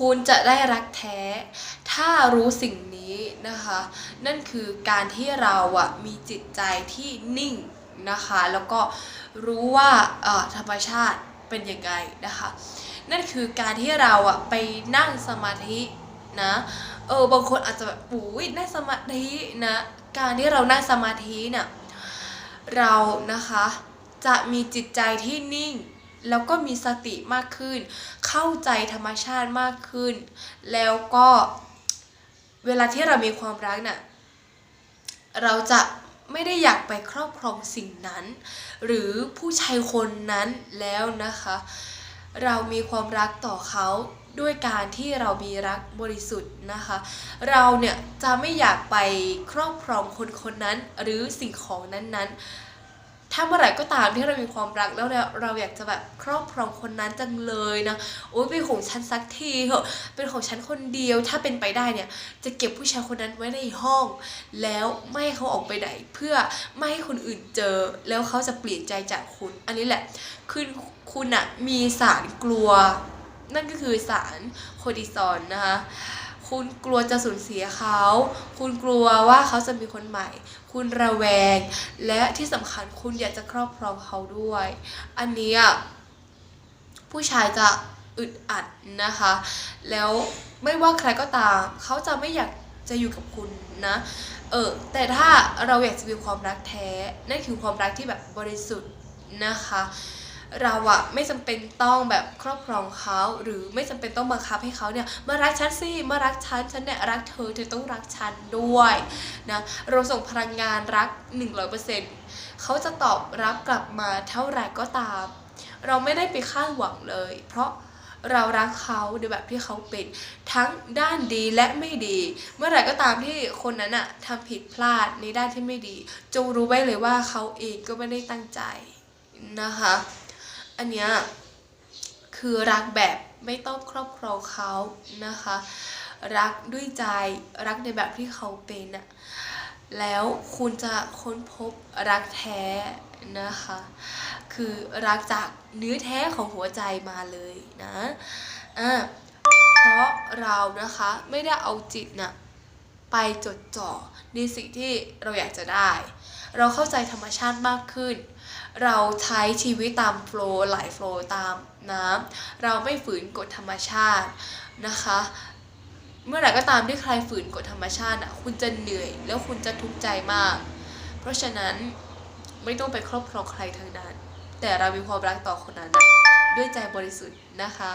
คุณจะได้รักแท้ ถ้ารู้สิ่งนี้นะคะ นั่นคือการที่เราอะมีจิตใจที่นิ่งนะคะ แล้วก็รู้ว่าธรรมชาติเป็นยังไงนะคะ นั่นคือการที่เราอะไปนั่งสมาธินะเออบางคนอาจจะแบบอุ้ยนั่งสมาธินะการที่เรานั่งสมาธิเนี่ยเรานะคะจะมีจิตใจที่นิ่ง แล้วก็มีสติมากขึ้น เข้าใจธรรมชาติมากขึ้น แล้วก็เวลาที่เรามีความรักน่ะเราจะไม่ได้อยากไปครอบครองสิ่งนั้น หรือผู้ชายคนนั้นแล้วนะคะ เรามีความรักต่อเขาด้วยการที่เรามีรักบริสุทธิ์นะคะ เราเนี่ยจะไม่อยากไปครอบครองคนคนนั้นหรือสิ่งของนั้นๆ ถ้าเมื่อไหร่ก็ตามที่เรามีความรักแล้วเราเราอยากจะแบบครอบครองคนนั้นจังเลยนะโอ้ยเป็นของฉันสักทีเหอะเป็นของฉันคนเดียวถ้าเป็นไปได้เนี่ย จะเก็บผู้ชายคนนั้นไว้ในห้อง แล้วไม่ให้เขาออกไปไหนเพื่อไม่ให้คนอื่นเจอ แล้วเขาจะเปลี่ยนใจจากคุณ อันนี้แหละคือคุณอะมีสารกลัว นั่นก็คือสารโคอร์ติซอลนะคะ คุณกลัวจะสูญเสียเขา คุณกลัวว่าเขาจะมีคนใหม่ คุณระแวง และที่สำคัญคุณอยากจะครอบครองเขาด้วย อันนี้ผู้ชายจะอึดอัดนะคะ แล้วไม่ว่าใครก็ตาม เขาจะไม่อยากจะอยู่กับคุณนะ เออ แต่ถ้าเราอยากจะมีความรักแท้ นั่นคือความรักที่แบบบริสุทธิ์นะคะ เราอะไม่จำเป็นต้องแบบครอบครองเขาหรือไม่จำเป็นต้องบังคับให้เขาเนี่ยมารักฉันสิมารักฉันฉันเนี่ยรักเธอเธอต้องรักฉันด้วยนะเราส่งพลังงานรัก 100%เขาจะตอบรับกลับมาเท่าไหร่ก็ตาม เราไม่ได้ไปคาดหวังเลย เพราะเรารักเขาในแบบที่เขาเป็นทั้งด้านดีและไม่ดี เมื่อไหร่ก็ตามที่คนนั้นอะทำผิดพลาดในด้านที่ไม่ดี จงรู้ไว้เลยว่าเขาเองก็ไม่ได้ตั้งใจนะคะ อันเนี้ยคือรักแบบไม่ต้องครอบครองเขานะคะ รักด้วยใจรักในแบบที่เขาเป็นอะแล้วคุณจะค้นพบรักแท้นะคะ คือรักจากเนื้อแท้ของหัวใจมาเลยนะอ่าเพราะเรานะคะไม่ได้เอาจิตน่ะ ไปจดจ่อในสิ่งที่เราอยากจะได้ เราเข้าใจธรรมชาติมากขึ้น เราใช้ชีวิตตามโฟล์ไหลโฟล์ตามน้ำเราไม่ฝืนกฎธรรมชาตินะคะ เมื่อไหร่ก็ตามที่ใครฝืนกฎธรรมชาติอะคุณจะเหนื่อยแล้วคุณจะทุกข์ใจมาก เพราะฉะนั้นไม่ต้องไปครอบครองใครทั้งนั้น แต่เรามีความรักต่อคนนั้นด้วยใจบริสุทธิ์นะคะ